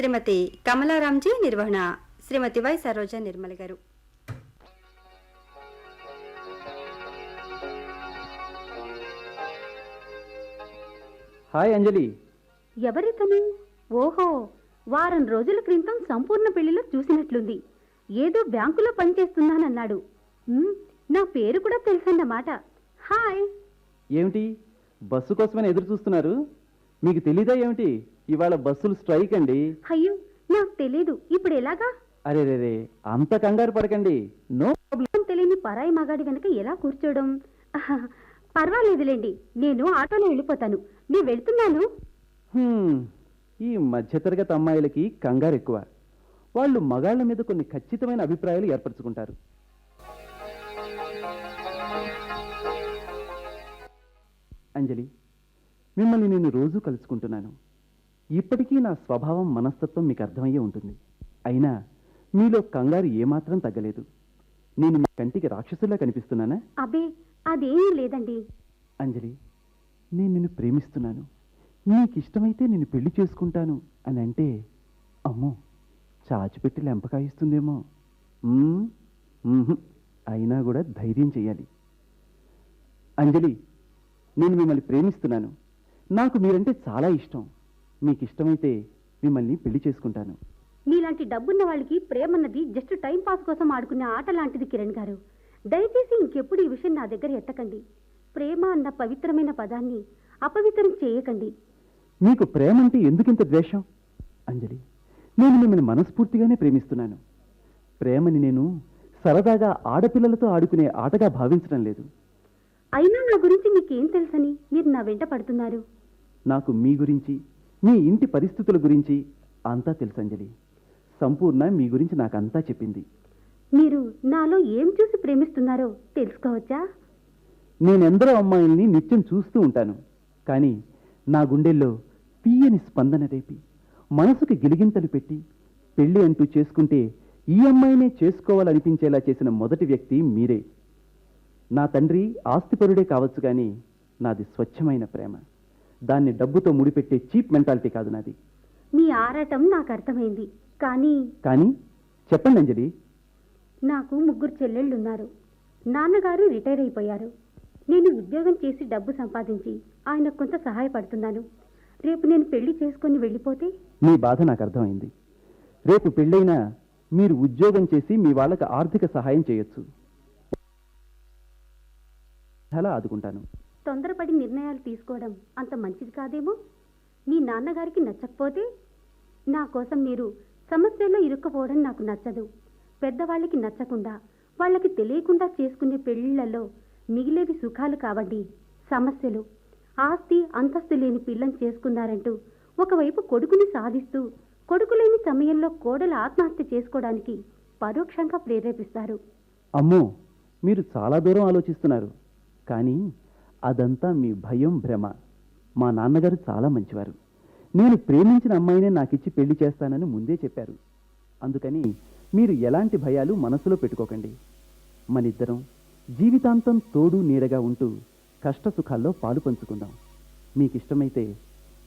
శ్రీమతి కమలారాంజీ నిర్వహణ. శ్రీమతి why Saroja Nirmal garu. Hi Anjali. ఎవరితను ఓహో వారం రోజుల క్రితం సంపూర్ణ పెళ్ళిలో చూసినట్లుంది. ఏదో బ్యాంకులో పనిచేస్తున్నానన్నాడు. నా పేరు కూడా తెలుసన్నమాట. హాయ్. ఏమిటి? బస్సు కోసమని ఎదురు చూస్తున్నారు మీకు తెలీదా ఏమిటి? ఇవాళ బస్సులు స్ట్రైక్ అండి. అయ్యో నాకు తెలీదు. ఇప్పుడు ఎలాగా? అరే రే రే అంత కంగారు పడకండి. No problem. తెలియని పరాయి మగాడి వెనక ఎలా కూర్చోవడం ఆహా, పర్వాలేదులేండి. నేను ఆటోలో వెళ్ళిపోతాను. నేను వెళ్తున్నాను. హ్మ్, ఈ మధ్యతరగతి అమ్మాయిలకి కంగారు ఎక్కువ. వాళ్ళు మగాళ్ళ మీద కొన్ని ఖచ్చితమైన అభిప్రాయాలు ఏర్పరచుకుంటారు. అంజలి మిమ్మల్ని నేను రోజూ కలుసుకుంటున్నాను. ఇప్పటికీ నా స్వభావం మనస్తత్వం మీకు అర్థమయ్యే ఉంటుంది. అయినా మీలో కంగారు ఏమాత్రం తగ్గలేదు. నేను మీ కంటికి రాక్షసులా కనిపిస్తున్నానా? అబే అదేమీ లేదండి. అంజలి నేను నిన్ను ప్రేమిస్తున్నాను. నీకు ఇష్టమైతే నేను పెళ్ళి చేసుకుంటాను అని అంటే అమ్మో చాచిపెట్టి లెంపకాయిస్తుందేమో. మ్మ్, మ్మ్హ్. అయినా కూడా ధైర్యం చెయ్యాలి. అంజలి నేను మిమ్మల్ని ప్రేమిస్తున్నాను. నాకు మీరంటే చాలా ఇష్టం. మీకు ఇష్టమైతే మిమ్మల్ని పెళ్ళి చేసుకుంటాను. మీలాంటి డబ్బున్న వాళ్ళకి ప్రేమన్నది జస్ట్ టైం పాస్ కోసం ఆడుకునే ఆట లాంటిది కిరణ్ గారు. దయచేసి ఇంకెప్పుడు ఈ విషయం నా దగ్గర ఎత్తకండి. ప్రేమ అన్న పవిత్రమైన పదాన్ని అపవిత్రం చేయకండి. మీకు ప్రేమ అంటే ఎందుకింత ద్వేషం? అంజలి నేను మిమ్మల్ని మనస్ఫూర్తిగానే ప్రేమిస్తున్నాను. ప్రేమని నేను సరదాగా ఆడపిల్లలతో ఆడుకునే ఆటగా భావించడం లేదు. అయినా నా గురించి మీకేం తెలుసని మీరు నా వెంట పడుతున్నారు? నాకు మీ గురించి మీ ఇంటి పరిస్థితుల గురించి అంతా తెలుసు అంజలి. సంపూర్ణ మీ గురించి నాకంతా చెప్పింది. మీరు నాలో ఏం చూసి ప్రేమిస్తున్నారో తెలుసుకోవచ్చా? నేనెందరో అమ్మాయిల్ని నిత్యం చూస్తూ ఉంటాను. కానీ నా గుండెల్లో తీయని స్పందన రేపి మనసుకి గిలిగింతలు పెట్టి పెళ్ళి అంటూ చేసుకుంటే ఈ అమ్మాయినే చేసుకోవాలనిపించేలా చేసిన మొదటి వ్యక్తి మీరే. నా తండ్రి ఆస్తిపరుడే కావచ్చు కానీ నాది స్వచ్ఛమైన ప్రేమ. దాన్ని డబ్బుతో ముడిపెట్టే చీప్ మెంటాలిటీ కాదు నాది. మీ ఆరాటం నాకు అర్థమైంది. కానీ కానీ చెప్పండి అంజలి. నాకు ముగ్గురు చెల్లెళ్ళున్నారు. నాన్నగారు రిటైర్ అయిపోయారు. నేను ఉద్యోగం చేసి డబ్బు సంపాదించి ఆయన కొంత సహాయపడుతున్నాను. రేపు నేను పెళ్ళి చేసుకొని వెళ్ళిపోతే? మీ బాధ నాకు అర్థమైంది. రేపు పెళ్ళైనా మీరు ఉద్యోగం చేసి మీ వాళ్ళకి ఆర్థిక సహాయం చేయొచ్చు. అలా ఆదుకుంటాను. తొందరపడి నిర్ణయాలు తీసుకోవడం అంత మంచిది కాదేమో? మీ నాన్నగారికి నచ్చకపోతే? నా కోసం మీరు సమస్యల్లో ఇరుక్కుపోవడం నాకు నచ్చదు. పెద్దవాళ్ళకి నచ్చకుండా వాళ్ళకి తెలియకుండా చేసుకునే పెళ్ళిళ్ళలో మిగిలేవి సుఖాలు కావండి. సమస్యలు ఆస్తి అంతస్తు లేని పిల్లని చేసుకున్నారంటూ ఒకవైపు కొడుకుని సాధిస్తూ కొడుకు లేని సమయంలో కోడలు ఆత్మహత్య చేసుకోవడానికి పరోక్షంగా ప్రేరేపిస్తారు. అమ్మో మీరు చాలా దూరం ఆలోచిస్తున్నారు. కానీ అదంతా మీ భయం భ్రమ. మా నాన్నగారు చాలా మంచివారు. నేను ప్రేమించిన అమ్మాయినే నాకిచ్చి పెళ్ళి చేస్తానని ముందే చెప్పారు. అందుకని మీరు ఎలాంటి భయాలు మనసులో పెట్టుకోకండి. మనిద్దరం జీవితాంతం తోడు నీడగా ఉంటూ కష్ట సుఖాల్లో పాలు పంచుకుందాం. మీకు ఇష్టమైతే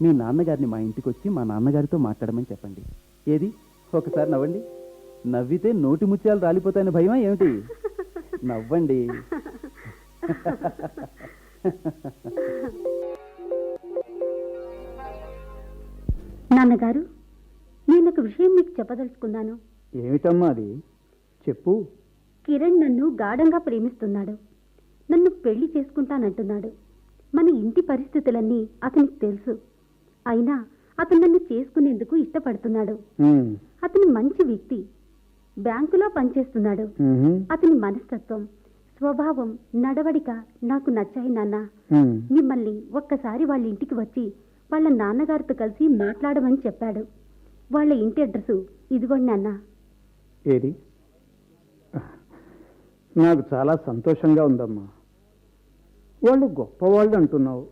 మీ నాన్నగారిని మా ఇంటికి వచ్చి మా నాన్నగారితో మాట్లాడమని చెప్పండి. ఏది? ఒకసారి నవ్వండి. నవ్వితే నోటి ముత్యాలు రాలిపోతాయని భయమా ఏమిటి? నవ్వండి. నాన్నగారు నేను ఒక విషయం మీకు చెప్పదలుచుకున్నాను. ఏమిటమ్మా అది? చెప్పు. కిరణ్ నన్ను గాఢంగా ప్రేమిస్తున్నాడు. నన్ను పెళ్ళి చేసుకుంటానంటున్నాడు. మన ఇంటి పరిస్థితులన్నీ అతనికి తెలుసు. అయినా అతను నన్ను చేసుకునేందుకు ఇష్టపడుతున్నాడు. అతను మంచి వ్యక్తి. బ్యాంకులో పనిచేస్తున్నాడు. అతని మనస్తత్వం స్వభావం నడవడిక నాకు నచ్చాయి నాన్న. మిమ్మల్ని ఒక్కసారి వాళ్ళ ఇంటికి వచ్చి వాళ్ళ నాన్నగారితో కలిసి మాట్లాడమని చెప్పాడు. వాళ్ళ ఇంటి అడ్రస్ ఇదిగోండి నాన్న. ఏది? నాకు చాలా సంతోషంగా ఉందమ్మా. వాళ్ళు గొప్పవాళ్ళు అంటున్నావు.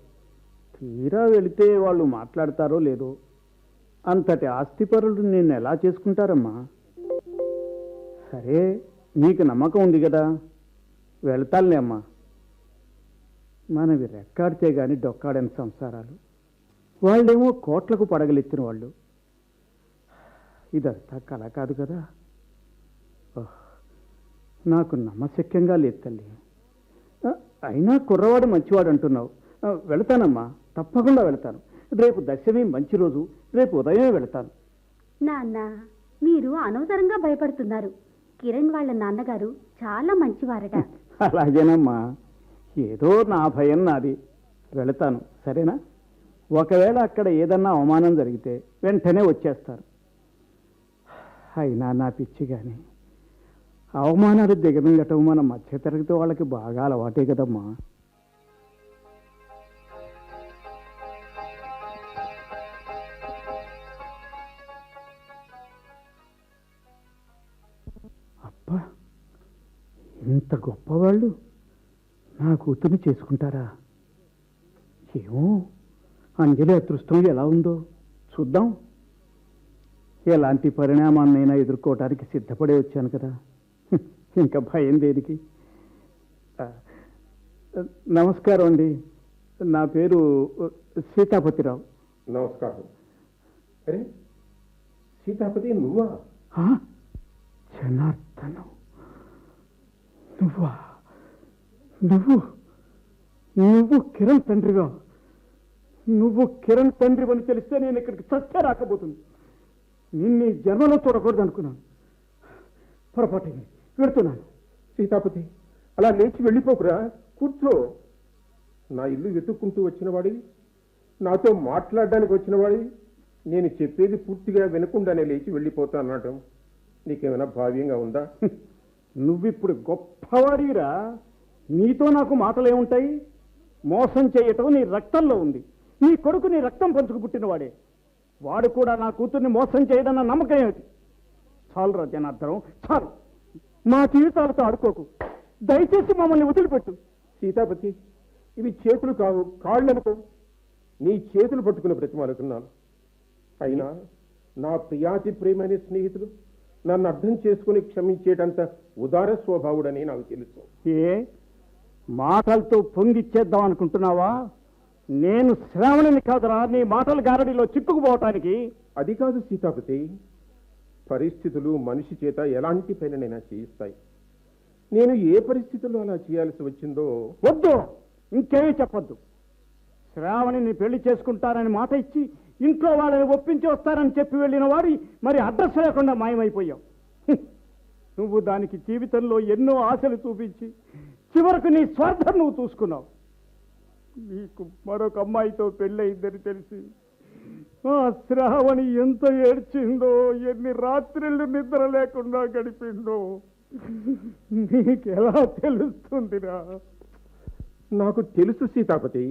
తీరా వెళితే వాళ్ళు మాట్లాడతారో లేదో. అంతటి ఆస్తిపరులు నిన్ను ఎలా చేసుకుంటారమ్మా? సరే నీకు నమ్మకం ఉంది కదా. వెళ్తానులే అమ్మా మనవి రెక్కాడితే గాని డొక్కాడని సంసారాలు. వాళ్ళేమో కోట్లకు పడగలెత్తిన వాళ్ళు. ఇదంతా కళ కాదు కదా. నాకు నమ్మశక్యంగా లేదు తల్లి. అయినా కుర్రవాడు మంచివాడు అంటున్నావు. వెళతానమ్మా. తప్పకుండా వెళతాను. రేపు దశమి మంచి రోజు. రేపు ఉదయమే వెళతాను. నాన్న మీరు అనవసరంగా భయపడుతున్నారు. కిరణ్ వాళ్ళ నాన్నగారు చాలా మంచివారట. అలాగేనమ్మా. ఏదో నా భయం నాది. వెళతాను సరేనా? ఒకవేళ అక్కడ ఏదన్నా అవమానం జరిగితే వెంటనే వచ్చేస్తారు. అయినా నా పిచ్చి కానీ అవమానాలు దిగమింగటం మన మధ్యతరగతి వాళ్ళకి బాగా అలవాటే కదమ్మా. ఇంత గొప్పవాళ్ళు? నా కూతుర్ని చేసుకుంటారా? ఏమో అంజలి అదృష్టం ఎలా ఉందో చూద్దాం. ఎలాంటి పరిణామాన్నైనా ఎదుర్కోవటానికి సిద్ధపడే వచ్చాను కదా. ఇంకా భయం దేనికి? నమస్కారం అండి. నా పేరు సీతాపతిరావు. నమస్కారం. అరే సీతాపతి నువ్వా? జనార్దనం. నువ్వా? నువ్వు నువ్వు కిరణ్ తండ్రిగా నువ్వు కిరణ్ తండ్రి అని తెలిస్తే నేను ఇక్కడికి చస్తే రాకపోతుంది. నిన్ను జన్మలో చూడకూడదు అనుకున్నాను పొరపాటు వెళుతున్నాను. సీతాపతి అలా లేచి వెళ్ళిపోకురా. కూర్చో. నా ఇల్లు వెతుక్కుంటూ వచ్చినవాడి నాతో మాట్లాడడానికి వచ్చినవాడి నేను చెప్పేది పూర్తిగా వినకుండానే లేచి వెళ్ళిపోతా అనటం నీకేమైనా భావ్యంగా ఉందా? నువ్విప్పుడు గొప్పవాడిరా. నీతో నాకు మాటలేముంటాయి మోసం చేయటం నీ రక్తంలో ఉంది. నీ కొడుకు నీ రక్తం పంచుకు పుట్టినవాడే. వాడు కూడా నా కూతుర్ని మోసం చేయడన్న నమ్మకం ఏమిటి? చాలురా జనార్దనం చాలు. మా జీవితాలతో ఆడుకోకు. దయచేసి మమ్మల్ని వదిలిపెట్టు. సీతాపతి ఇవి చేతులు కావు కాళ్ళు అనుకో నీ చేతులు పట్టుకుని బ్రతిమాలుతున్నాను. అయినా నా ప్రియాతి ప్రేమైన స్నేహితుడు నన్ను అర్థం చేసుకుని క్షమించేటంత ఉదార స్వభావుడని నాకు తెలుసు. ఏ? మాటలతో పొంగిచ్చేద్దాం అనుకుంటున్నావా? నేను శ్రావణిని కాదురా నీ మాటల గారడిలో చిక్కుకుపోవటానికి. అది కాదు సీతాపతి. పరిస్థితులు మనిషి చేత ఎలాంటి పనినైనా చేయిస్తాయి. నేను ఏ పరిస్థితుల్లో అలా చేయాల్సి వచ్చిందో వద్దు! ఇంకేమీ చెప్పొద్దు. శ్రావణిని పెళ్ళి చేసుకుంటారని మాట ఇచ్చి ఇంట్లో వాళ్ళని ఒప్పించి వస్తారని చెప్పి వెళ్ళిన వాడు మరి అడ్రస్ లేకుండా మాయమైపోయావు. నువ్వు దానికి జీవితంలో ఎన్నో ఆశలు చూపించి చివరకు నీ స్వార్థం నువ్వు చూసుకున్నావు. నీకు మరొక అమ్మాయితో పెళ్ళయిందని తెలిసి ఆ శ్రావణి ఎంత ఏడ్చిందో ఎన్ని రాత్రిళ్ళు నిద్ర లేకుండా గడిపిందో నీకెలా తెలుస్తుందిరా? నాకు తెలుసు సీతాపతి.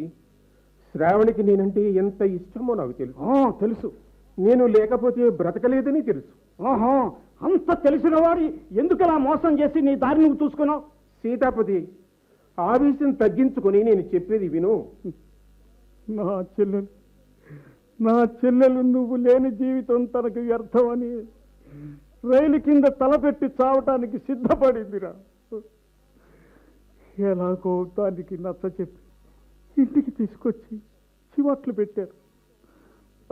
శ్రావణికి నేనంటే ఎంత ఇష్టమో నాకు తెలుసు. తెలుసు. నేను లేకపోతే బ్రతకలేదని తెలుసు. ఆహా అంత తెలిసిన వాడి ఎందుకలా మోసం చేసి నీ దారి నువ్వు చూసుకున్నావు? సీతాపతి ఆవేశం తగ్గించుకొని నేను చెప్పేది విను. నా చెల్లెలు నా చెల్లెలు నువ్వు లేని జీవితం తనకు వ్యర్థమని రైలు కింద తలపెట్టి చావటానికి సిద్ధపడిందిరా. ఎలాగో దానికి నచ్చ చెప్పి ఇంటికి తీసుకొచ్చి చివట్లు పెట్టారు.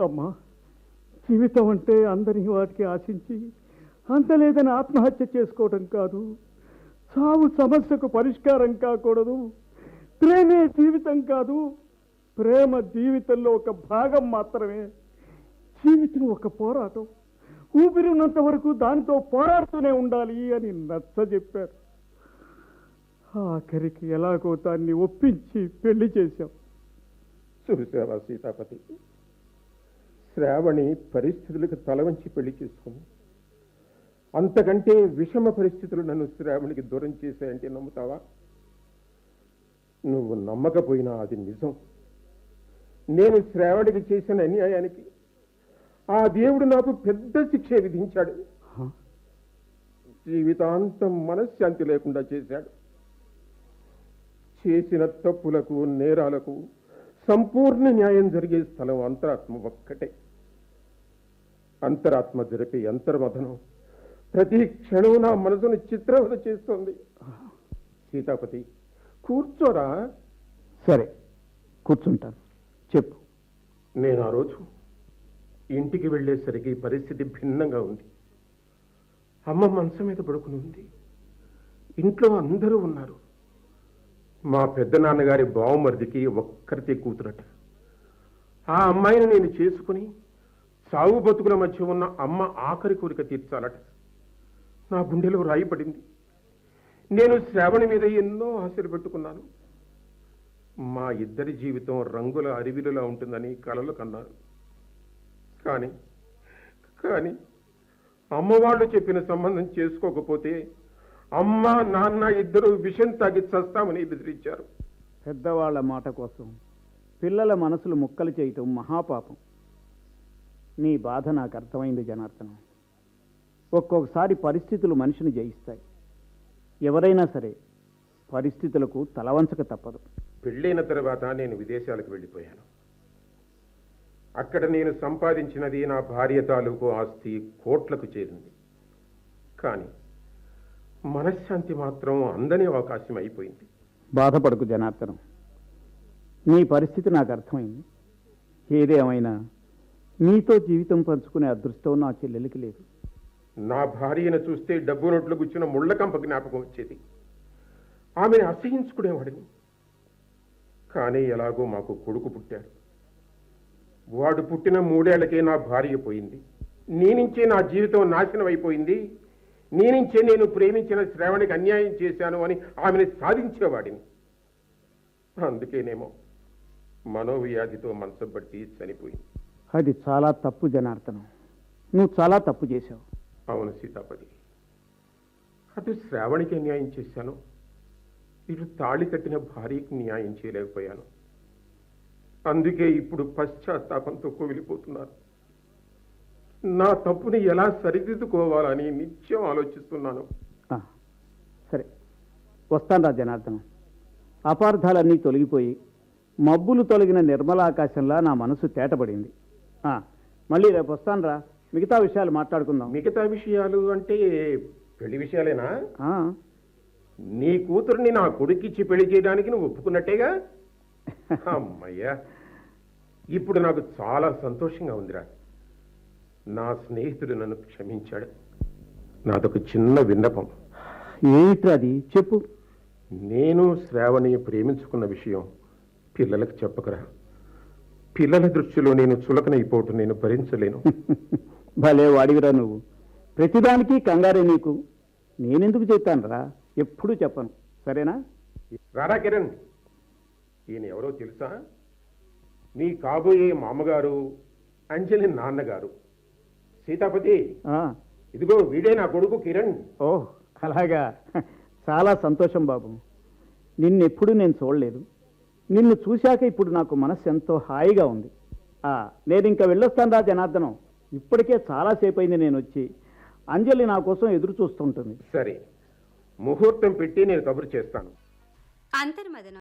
అమ్మా జీవితం అంటే అందరి వాటికి ఆశించి అంతలేదని ఆత్మహత్య చేసుకోవడం కాదు. చావు సమస్యకు పరిష్కారం కాకూడదు. ప్రేమే జీవితం కాదు. ప్రేమ జీవితంలో ఒక భాగం మాత్రమే. జీవితం ఒక పోరాటం. ఊపిరి ఉన్నంత వరకు దానితో పోరాడుతూనే ఉండాలి అని నచ్చ చెప్పారు ఆఖరికి ఎలాగో దాన్ని ఒప్పించి పెళ్ళి చేశాం. చూసావా సీతాపతి? శ్రావణి పరిస్థితులకు తల వంచి పెళ్ళి చేసుకుంది. అంతకంటే విషమ పరిస్థితులు నన్ను శ్రావణికి దూరం చేశాయంటే నమ్ముతావా? నువ్వు నమ్మకపోయినా అది నిజం. నేను శ్రావణికి చేసిన అన్యాయానికి ఆ దేవుడు నాకు పెద్ద శిక్ష విధించాడు. జీవితాంతం మనశ్శాంతి లేకుండా చేశాడు. చేసిన తప్పులకు నేరాలకు సంపూర్ణ న్యాయం జరిగే స్థలం అంతరాత్మ ఒక్కటే. అంతరాత్మ జరిపే అంతర్మథనం ప్రతి క్షణం నా మనసును చిత్రవద చేస్తోంది. సీతాపతి కూర్చోరా. సరే కూర్చుంటాను. చెప్పు. నేను ఆ రోజు ఇంటికి వెళ్ళేసరికి పరిస్థితి భిన్నంగా ఉంది. అమ్మ మనసు మీద పడుకుని ఉంది. ఇంట్లో అందరూ ఉన్నారు. మా పెద్ద నాన్నగారి బావమరిదికి ఒక్కరితే కూతురట. ఆ అమ్మాయిని నేను చేసుకుని సాగు బతుకుల మధ్య ఉన్న అమ్మ ఆఖరి కోరిక తీర్చాలట. నా గుండెలో రాయి పడింది నేను శ్రావణి మీద ఎన్నో ఆశలు పెట్టుకున్నాను. మా ఇద్దరి జీవితం రంగుల అరివిలులా ఉంటుందని కలలు కన్నారు. కానీ కానీ అమ్మవాళ్ళు చెప్పిన సంబంధం చేసుకోకపోతే అమ్మ నాన్న ఇద్దరు విషం తాగి చస్తామని బెదిరించారు. పెద్దవాళ్ళ మాట కోసం పిల్లల మనసులు ముక్కలు చేయటం మహాపాపం. నీ బాధ నాకు అర్థమైంది జనార్దనం. ఒక్కొక్కసారి పరిస్థితులు మనిషిని జయిస్తాయి. ఎవరైనా సరే పరిస్థితులకు తలవంచక తప్పదు. పెళ్ళైన తర్వాత నేను విదేశాలకు వెళ్ళిపోయాను. అక్కడ నేను సంపాదించినది నా భార్య తాలూకు ఆస్తి కోట్లకు చేరింది. కానీ మనశ్శాంతి మాత్రం అందని అవకాశం అయిపోయింది. బాధపడకు జనార్దనం. నీ పరిస్థితి నాకు అర్థమైంది. ఏదేమైనా నీతో జీవితం పంచుకునే అదృష్టం నా చెల్లెలికి లేదు. నా భార్యను చూస్తే డబ్బు నోట్లు గుచ్చిన ముళ్ళకంప జ్ఞాపకం వచ్చేది. ఆమెను అసహించుకునేవాడిని. కానీ ఎలాగో మాకు కొడుకు పుట్టాడు. వాడు పుట్టిన మూడేళ్ళకే నా భార్య పోయింది. నీ నుంచే నా జీవితం నాశనం అయిపోయింది. నీ నుంచే నేను ప్రేమించిన శ్రావణికి అన్యాయం చేశాను అని ఆమెను సాధించేవాడిని. అందుకేనేమో మనోవ్యాధితో మనసు బట్టి చనిపోయింది. అది చాలా తప్పు జనార్దనం. నువ్వు చాలా తప్పు చేశావు. అవును సీతాపతి. అటు శ్రావణికి న్యాయం చేశాను. ఇటు తాళి కట్టిన భార్యకి న్యాయం చేయలేకపోయాను. అందుకే ఇప్పుడు పశ్చాత్తాపంతో కోవిలిపోతున్నారు. నా తప్పుని ఎలా సరిదిద్దుకోవాలని నిత్యం ఆలోచిస్తున్నాను. సరే. వస్తాను రా జనార్దనం. అపార్థాలన్నీ తొలగిపోయి మబ్బులు తొలగిన నిర్మల ఆకాశంలా నా మనసు తేటపడింది. మళ్ళీ రేపు వస్తాను రా. మిగతా విషయాలు మాట్లాడుకుందాం. మిగతా విషయాలు అంటే పెళ్ళి విషయాలేనా? నీ కూతుర్ని నా కొడుకిచ్చి పెళ్ళి చేయడానికి నువ్వు ఒప్పుకున్నట్టేగా? అమ్మయ్యా. ఇప్పుడు నాకు చాలా సంతోషంగా ఉందిరా. నా స్నేహితుడు నన్ను క్షమించాడు. నాదొక చిన్న విన్నపం. ఏమిట్రా అది? చెప్పు. నేను శ్రావణి ప్రేమించుకున్న విషయం పిల్లలకు చెప్పకరా. పిల్లల దృష్టిలో నేను చులకనైపోవటం నేను భరించలేను. భలే వాడివిరా నువ్వు. ప్రతిదానికి కంగారే నీకు. నేనెందుకు చెప్తాను రా ఎప్పుడూ చెప్పను. సరేనా? రారా కిరణ్. ఈయన ఎవరో తెలుసా? నీ కాబోయే మామగారు అంజలి నాన్నగారు. సీతాపతి ఆ, ఇదిగో వీడే నా కొడుకు కిరణ్. ఓ అలాగా. చాలా సంతోషం బాబు. నిన్నెప్పుడు నేను చూడలేదు. నిన్ను చూశాక ఇప్పుడు నాకు మనస్సు ఎంతో హాయిగా ఉంది. ఆ, నేను ఇంకా వెళ్ళొస్తాను రా జనార్దనం. ఇప్పటికే చాలాసేపు అయింది నేను వచ్చి అంజలి నా కోసం ఎదురు చూస్తుంటుంది సరే ముహూర్తం పెట్టి నేను కబురు చేస్తాను. అంతర్మదనం.